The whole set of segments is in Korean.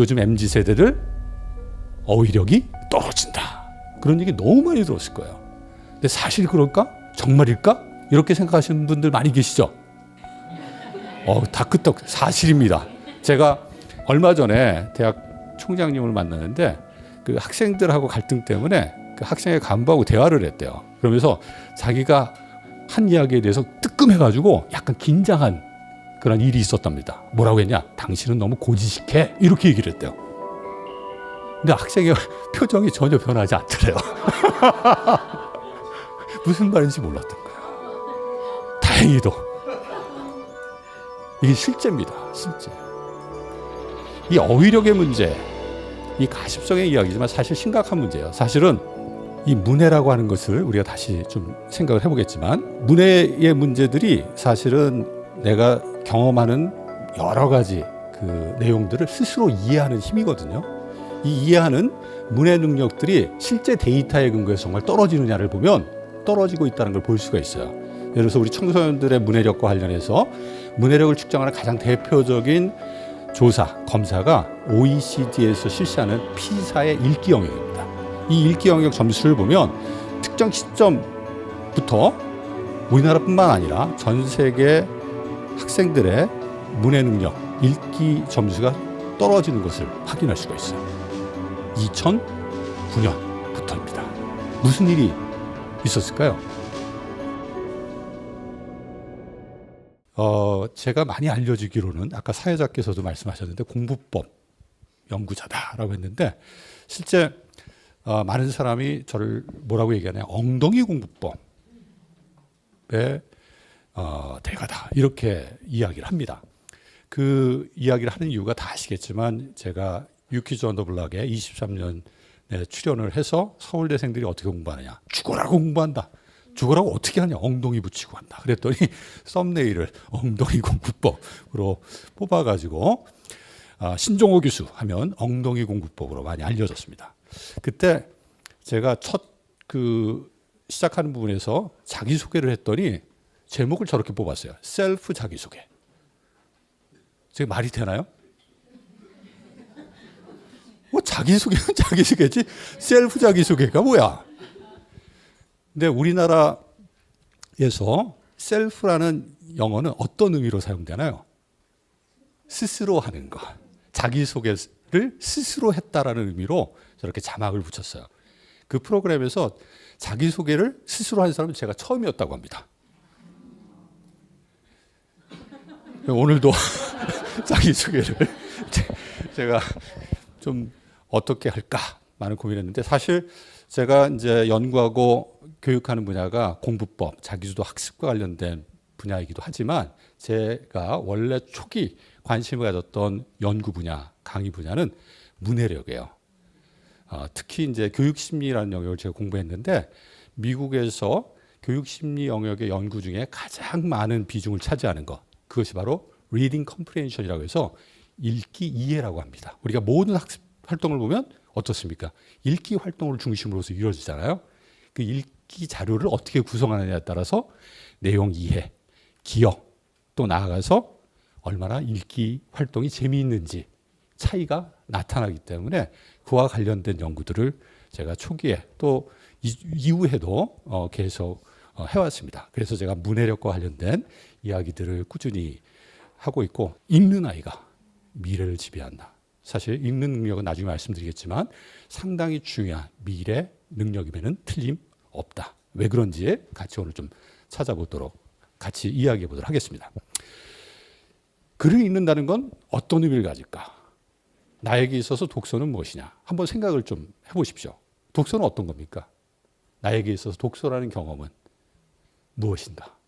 요즘 MZ 세대들 어휘력이 떨어진다. 그런 얘기 너무 많이 들었을 거예요. 근데 사실 그럴까? 정말일까? 이렇게 생각하시는 분들 많이 계시죠? 어, 다 끄떡 사실입니다. 제가 얼마 전에 대학 총장님을 만났는데 그 학생들하고 갈등 때문에 그 학생의 간부하고 대화를 했대요. 그러면서 자기가 한 이야기에 대해서 뜨끔해가지고 약간 긴장한 그런 일이 있었답니다. 뭐라고 했냐? 당신은 너무 고지식해. 이렇게 얘기를 했대요. 근데 학생의 표정이 전혀 변하지 않더래요. 무슨 말인지 몰랐던 거예요. 다행히도. 이게 실제입니다. 실제. 이 어휘력의 문제, 이 가십성의 이야기지만 사실 심각한 문제예요. 사실은 이 문해라고 하는 것을 우리가 다시 좀 생각을 해보겠지만 문해의 문제들이 사실은 내가 경험하는 여러 가지 그 내용들을 스스로 이해하는 힘이거든요. 이 이해하는 문해 능력들이 실제 데이터에 근거해서 정말 떨어지느냐를 보면 떨어지고 있다는 걸 볼 수가 있어요. 예를 들어서 우리 청소년들의 문해력과 관련해서 문해력을 측정하는 가장 대표적인 조사, 검사가 OECD에서 실시하는 피사의 읽기 영역입니다. 이 읽기 영역 점수를 보면 특정 시점부터 우리나라뿐만 아니라 전 세계 학생들의 문해 능력, 읽기 점수가 떨어지는 것을 확인할 수가 있어요. 2009년부터입니다. 무슨 일이 있었을까요? 어, 제가 많이 알려지기로는 아까 사회자께서도 말씀하셨는데 공부법 연구자다라고 했는데 실제 어, 많은 사람이 저를 뭐라고 얘기하냐 엉덩이 공부법의 어, 대가다 이렇게 이야기를 합니다. 그 이야기를 하는 이유가 다 아시겠지만 제가 유키즈 언더블락에 23년에 출연을 해서 서울대생들이 어떻게 공부하느냐 죽어라고 공부한다. 죽어라고 어떻게 하냐 엉덩이 붙이고 한다. 그랬더니 썸네일을 엉덩이 공부법으로 뽑아가지고 아, 신종호 교수 하면 엉덩이 공부법으로 많이 알려졌습니다. 그때 제가 첫 그 시작하는 부분에서 자기 소개를 했더니 제목을 저렇게 뽑았어요. 셀프 자기 소개. 제 말이 되나요? 뭐 자기 소개는 자기 소개지 셀프 자기 소개가 뭐야? 근데 우리나라에서 셀프라는 영어는 어떤 의미로 사용되나요? 스스로 하는 것. 자기 소개를 스스로 했다라는 의미로 저렇게 자막을 붙였어요. 그 프로그램에서 자기 소개를 스스로 한 사람은 제가 처음이었다고 합니다. 오늘도 자기 소개를 제가 좀 어떻게 할까 많은 고민했는데 사실 제가 이제 연구하고 교육하는 분야가 공부법, 자기주도 학습과 관련된 분야이기도 하지만 제가 원래 초기 관심을 가졌던 연구 분야, 강의 분야는 문해력이에요. 어, 특히 이제 교육 심리라는 영역을 제가 공부했는데 미국에서 교육 심리 영역의 연구 중에 가장 많은 비중을 차지하는 것 그것이 바로 reading comprehension이라고 해서 읽기 이해라고 합니다. 우리가 모든 학습 활동을 보면 어떻습니까? 읽기 활동을 중심으로서 이루어지잖아요. 그 읽기 자료를 어떻게 구성하느냐에 따라서 내용 이해, 기억, 또 나아가서 얼마나 읽기 활동이 재미있는지 차이가 나타나기 때문에 그와 관련된 연구들을 제가 초기에 또 이후에도 어, 계속 어, 해왔습니다. 그래서 제가 문해력과 관련된 이야기들을 꾸준히 하고 있고 읽는 아이가 미래를 지배한다. 사실 읽는 능력은 나중에 말씀드리겠지만 상당히 중요한 미래 능력임에는 틀림없다. 왜 그런지 같이 오늘 좀 찾아보도록 같이 이야기해 보도록 하겠습니다. 글을 읽는다는 건 어떤 의미를 가질까? 나에게 있어서 독서는 무엇이냐? 한번 생각을 좀 해보십시오. 독서는 어떤 겁니까? 나에게 있어서 독서라는 경험은 무엇인가?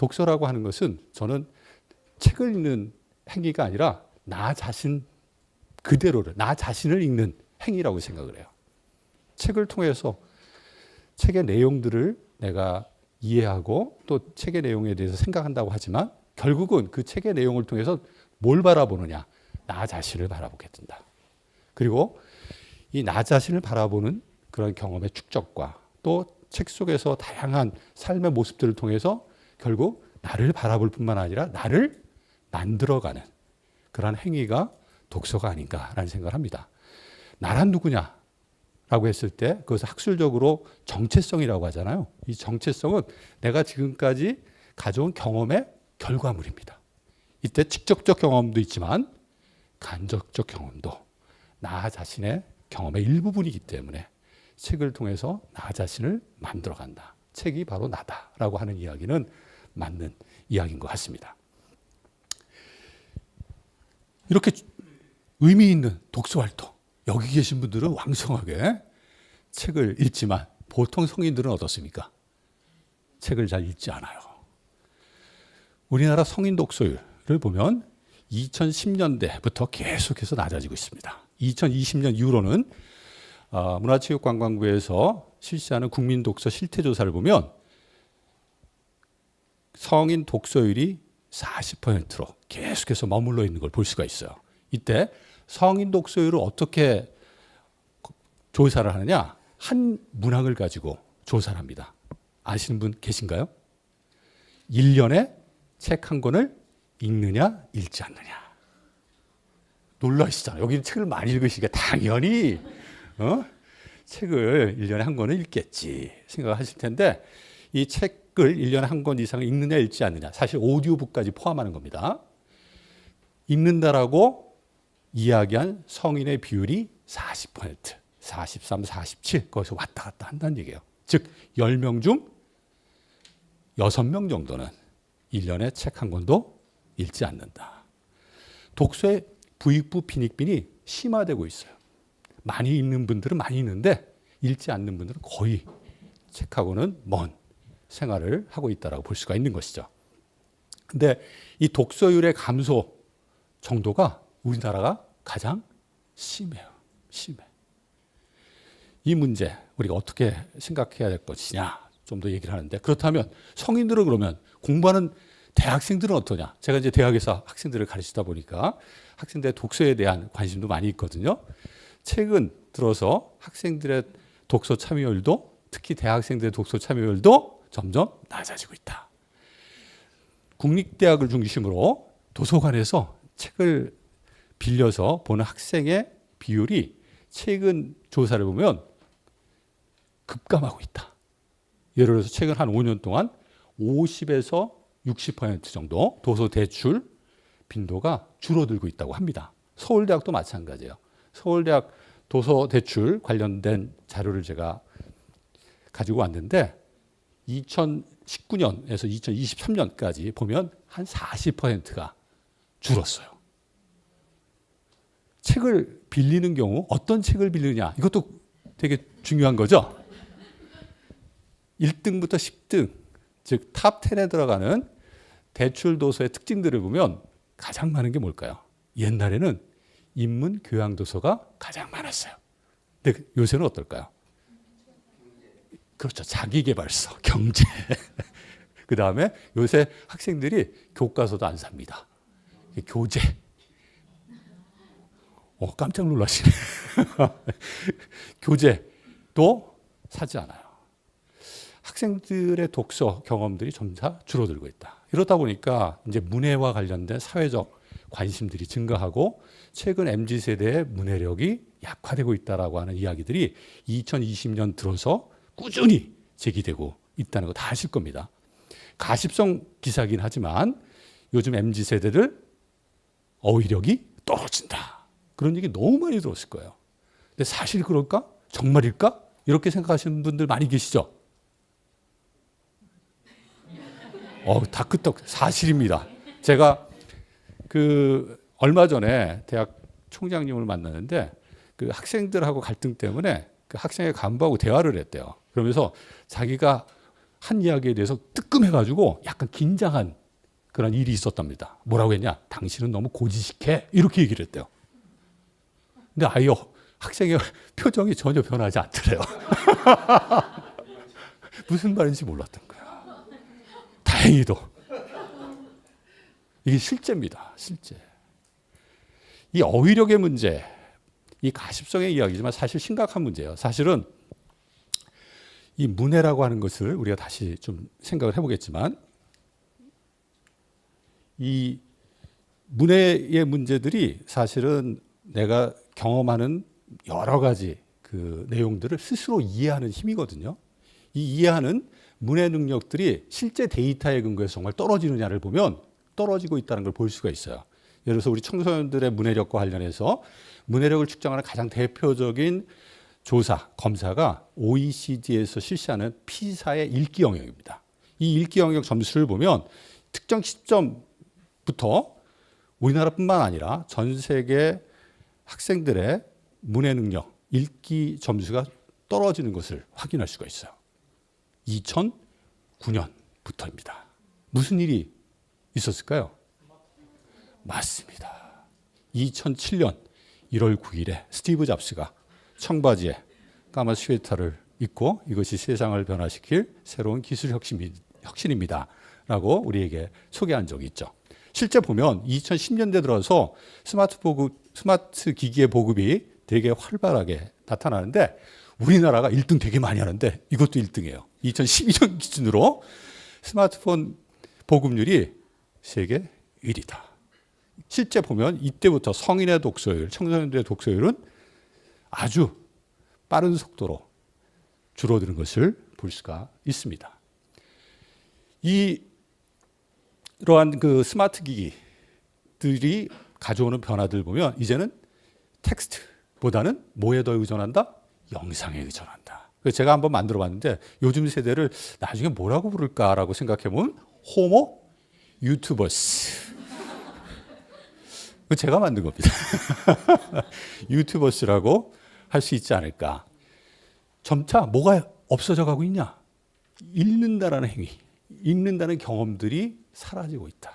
독서라고 하는 것은 저는 책을 읽는 행위가 아니라 나 자신 그대로를, 나 자신을 읽는 행위라고 생각을 해요. 책을 통해서 책의 내용들을 내가 이해하고 또 책의 내용에 대해서 생각한다고 하지만 결국은 그 책의 내용을 통해서 뭘 바라보느냐? 나 자신을 바라보게 된다. 그리고 이 나 자신을 바라보는 그런 경험의 축적과 또 책 속에서 다양한 삶의 모습들을 통해서 결국 나를 바라볼 뿐만 아니라 나를 만들어가는 그러한 행위가 독서가 아닌가라는 생각을 합니다. 나란 누구냐? 라고 했을 때 그것을 학술적으로 정체성이라고 하잖아요. 이 정체성은 내가 지금까지 가져온 경험의 결과물입니다. 이때 직접적 경험도 있지만 간접적 경험도 나 자신의 경험의 일부분이기 때문에 책을 통해서 나 자신을 만들어 간다. 책이 바로 나다라고 하는 이야기는 맞는 이야기인 것 같습니다. 이렇게 의미 있는 독서 활동 여기 계신 분들은 왕성하게 책을 읽지만 보통 성인들은 어떻습니까? 책을 잘 읽지 않아요. 우리나라 성인 독서율을 보면 2010년대부터 계속해서 낮아지고 있습니다. 2020년 이후로는 어, 문화체육관광부에서 실시하는 국민 독서 실태 조사를 보면 성인 독서율이 40%로 계속해서 머물러 있는 걸 볼 수가 있어요. 이때 성인 독서율을 어떻게 조사를 하느냐? 한 문항을 가지고 조사를 합니다. 아시는 분 계신가요? 1년에 책 한 권을 읽느냐, 읽지 않느냐. 놀라시잖아요. 여기는 책을 많이 읽으시니까 당연히 어? 책을 1년에 한 권을 읽겠지 생각하실 텐데 이 책을 1년에 한 권 이상을 읽느냐 읽지 않느냐 사실 오디오북까지 포함하는 겁니다. 읽는다라고 이야기한 성인의 비율이 40%, 43, 47 거기서 왔다 갔다 한다는 얘기예요. 즉 10명 중 6명 정도는 1년에 책 한 권도 읽지 않는다. 독서의 부익부 빈익빈이 심화되고 있어요. 많이 읽는 분들은 많이 읽는데 읽지 않는 분들은 거의 책하고는 먼 생활을 하고 있다라고 볼 수가 있는 것이죠. 근데 이 독서율의 감소 정도가 우리나라가 가장 심해요. 심해. 이 문제 우리가 어떻게 생각해야 될 것이냐 좀 더 얘기를 하는데 그렇다면 성인들은 그러면 공부하는 대학생들은 어떠냐? 제가 이제 대학에서 학생들을 가르치다 보니까 학생들의 독서에 대한 관심도 많이 있거든요. 최근 들어서 학생들의 독서 참여율도 특히 대학생들의 독서 참여율도 점점 낮아지고 있다. 국립대학을 중심으로 도서관에서 책을 빌려서 보는 학생의 비율이 최근 조사를 보면 급감하고 있다. 예를 들어서 최근 한 5년 동안 50에서 60% 정도 도서 대출 빈도가 줄어들고 있다고 합니다. 서울대학도 마찬가지예요. 서울대학 도서 대출 관련된 자료를 제가 가지고 왔는데 2019년에서 2023년까지 보면 한 40%가 줄었어요. 책을 빌리는 경우 어떤 책을 빌리느냐 이것도 되게 중요한 거죠. 1등부터 10등 즉 탑 10에 들어가는 대출 도서의 특징들을 보면 가장 많은 게 뭘까요? 옛날에는 인문 교양 도서가 가장 많았어요. 근데 요새는 어떨까요? 그렇죠. 자기 개발서, 경제. 그 다음에 요새 학생들이 교과서도 안 삽니다. 교재. 어, 깜짝 놀라시네. 교재도 사지 않아요. 학생들의 독서 경험들이 점차 줄어들고 있다. 이러다 보니까 이제 문해와 관련된 사회적 관심들이 증가하고 최근 MZ 세대의 문해력이 약화되고 있다라고 하는 이야기들이 2020년 들어서 꾸준히 제기되고 있다는 거 다 아실 겁니다. 가십성 기사긴 하지만 요즘 MZ 세대들 어휘력이 떨어진다. 그런 얘기 너무 많이 들었을 거예요. 근데 사실 그럴까? 정말일까? 이렇게 생각하시는 분들 많이 계시죠? 어, 다 끄떡 사실입니다. 제가 그 얼마 전에 대학 총장님을 만나는데 그 학생들하고 갈등 때문에 그 학생의 간부하고 대화를 했대요. 그러면서 자기가 한 이야기에 대해서 뜨끔해가지고 약간 긴장한 그런 일이 있었답니다. 뭐라고 했냐? 당신은 너무 고지식해. 이렇게 얘기를 했대요. 근데 아이요, 학생의 표정이 전혀 변하지 않더래요. 무슨 말인지 몰랐던 거야. 다행히도. 이게 실제입니다. 실제. 이 어휘력의 문제, 이 가십성의 이야기지만 사실 심각한 문제예요. 사실은 이 문해라고 하는 것을 우리가 다시 좀 생각을 해보겠지만 이 문해의 문제들이 사실은 내가 경험하는 여러 가지 그 내용들을 스스로 이해하는 힘이거든요. 이 이해하는 문해 능력들이 실제 데이터에 근거해서 정말 떨어지느냐를 보면 떨어지고 있다는 걸 볼 수가 있어요. 예를 들어서 우리 청소년들의 문해력과 관련해서 문해력을 측정하는 가장 대표적인 조사, 검사가 OECD에서 실시하는 피사의 읽기 영역입니다. 이 읽기 영역 점수를 보면 특정 시점부터 우리나라뿐만 아니라 전 세계 학생들의 문해 능력, 읽기 점수가 떨어지는 것을 확인할 수가 있어요. 2009년부터입니다. 무슨 일이 있었을까요? 맞습니다. 2007년 1월 9일에 스티브 잡스가 청바지에 까만 스웨터를 입고 이것이 세상을 변화시킬 새로운 기술 혁신, 혁신입니다. 라고 우리에게 소개한 적이 있죠. 실제 보면 2010년대 들어서 스마트 보급, 스마트 기기의 보급이 되게 활발하게 나타나는데 우리나라가 1등 되게 많이 하는데 이것도 1등이에요. 2012년 기준으로 스마트폰 보급률이 세계 1위다. 실제 보면 이때부터 성인의 독서율, 청소년들의 독서율은 아주 빠른 속도로 줄어드는 것을 볼 수가 있습니다. 이 이러한 그 스마트 기기들이 가져오는 변화들 보면 이제는 텍스트보다는 뭐에 더 의존한다? 영상에 의존한다. 제가 한번 만들어 봤는데 요즘 세대를 나중에 뭐라고 부를까라고 생각해 보면 호모 유튜버스. 그 제가 만든 겁니다. 유튜버스라고 할 수 있지 않을까. 점차 뭐가 없어져 가고 있냐? 읽는다라는 행위, 읽는다는 경험들이 사라지고 있다.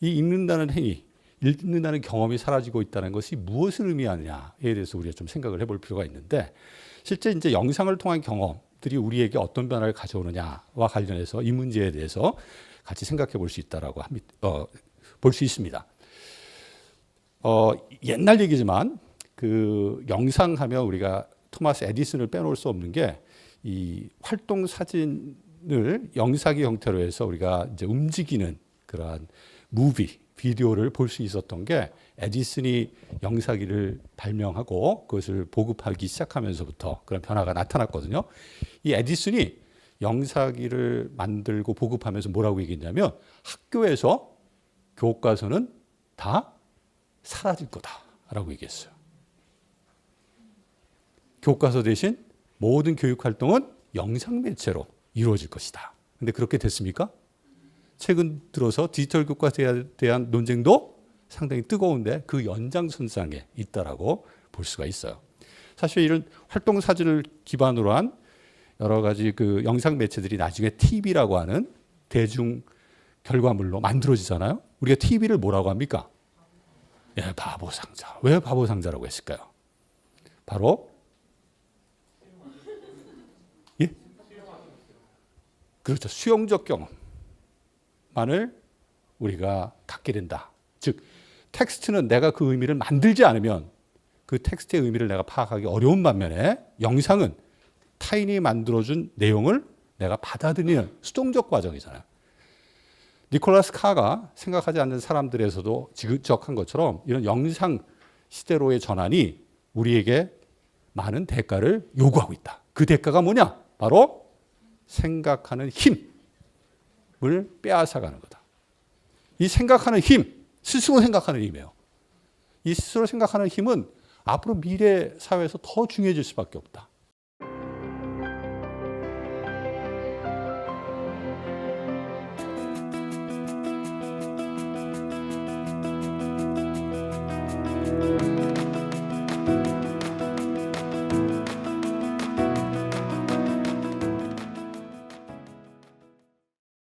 이 읽는다는 행위, 읽는다는 경험이 사라지고 있다는 것이 무엇을 의미하느냐에 대해서 우리가 좀 생각을 해볼 필요가 있는데 실제 이제 영상을 통한 경험들이 우리에게 어떤 변화를 가져오느냐와 관련해서 이 문제에 대해서 같이 생각해 볼 수 있다라고 어, 볼 수 있습니다. 어, 옛날 얘기지만 그 영상하면 우리가 토마스 에디슨을 빼놓을 수 없는 게 이 활동 사진을 영상의 형태로 해서 우리가 이제 움직이는 그러한 무비 비디오를 볼 수 있었던 게 에디슨이 영상기를 발명하고 그것을 보급하기 시작하면서부터 그런 변화가 나타났거든요. 이 에디슨이 영상기를 만들고 보급하면서 뭐라고 얘기했냐면 학교에서 교과서는 다 사라질 거다라고 얘기했어요. 교과서 대신 모든 교육 활동은 영상 매체로 이루어질 것이다. 근데 그렇게 됐습니까? 최근 들어서 디지털 교과서에 대한 논쟁도 상당히 뜨거운데 그 연장선상에 있다라고 볼 수가 있어요. 사실 이런 활동 사진을 기반으로 한 여러 가지 그 영상 매체들이 나중에 TV라고 하는 대중 결과물로 만들어지잖아요. 우리가 TV를 뭐라고 합니까? 예, 바보 상자. 왜 바보 상자라고 했을까요? 바로 예? 그렇죠. 수용적 경험만을 우리가 갖게 된다. 즉 텍스트는 내가 그 의미를 만들지 않으면 그 텍스트의 의미를 내가 파악하기 어려운 반면에 영상은 타인이 만들어준 내용을 내가 받아들이는 수동적 과정이잖아요. 니콜라스 카가 생각하지 않는 사람들에서도 지적한 것처럼 이런 영상 시대로의 전환이 우리에게 많은 대가를 요구하고 있다. 그 대가가 뭐냐? 바로 생각하는 힘을 빼앗아가는 거다. 이 생각하는 힘, 스스로 생각하는 힘이에요. 이 스스로 생각하는 힘은 앞으로 미래 사회에서 더 중요해질 수밖에 없다.